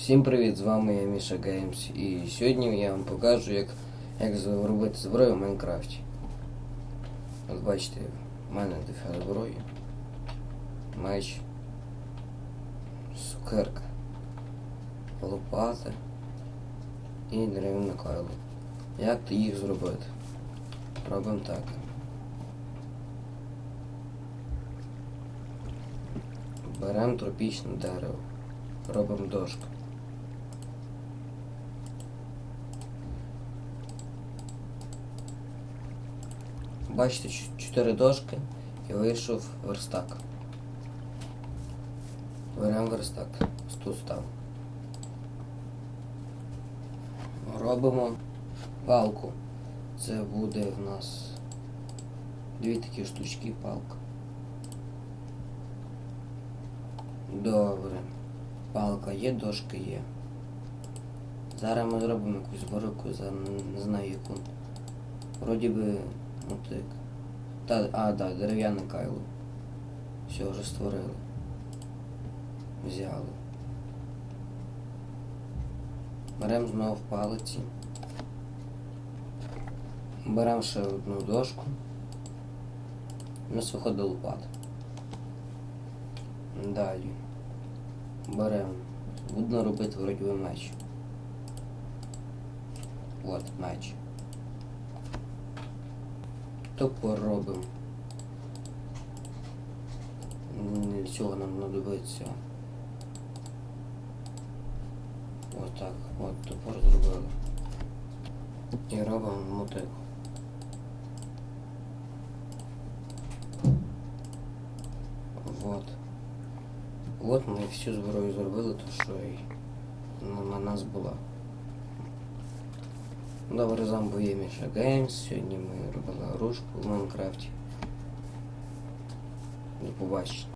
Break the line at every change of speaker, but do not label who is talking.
Всім привіт! З вами я Міша Геймс і сьогодні я вам покажу, як, як зробити зброю в Майнкрафті. От бачите, в мене дофіга зброї. Меч. Сукерка. Лопата і дерев'яне кайло. Як їх зробити? Робимо так. Беремо тропічне дерево. Робимо дошку. Бачите, чотири дошки і вийшов верстак. Беремо верстак, тут став. Робимо палку. Це буде в нас дві такі штучки палка. Добре. Палка є, дошка є. Зараз ми зробимо якусь зборку, за не знаю яку. Вроді би мотик. Та, а, да, дерев'яне кайло. Все вже створили. Взяли. Беремо знову палиці. Беремо ще одну дошку. У нас виходить лопата. Далі. Беремо. Будемо робити вроді меч. От меч. Топор робимо. Для цього нам знадобиться. Отак. От топор зробили. І робимо мотик. Вот. От ми всю зброю зробили, то що на, на нас була. Добре, з вами був Міша Геймс. Сьогодні ми робили грушку в Майнкрафті. До побачення.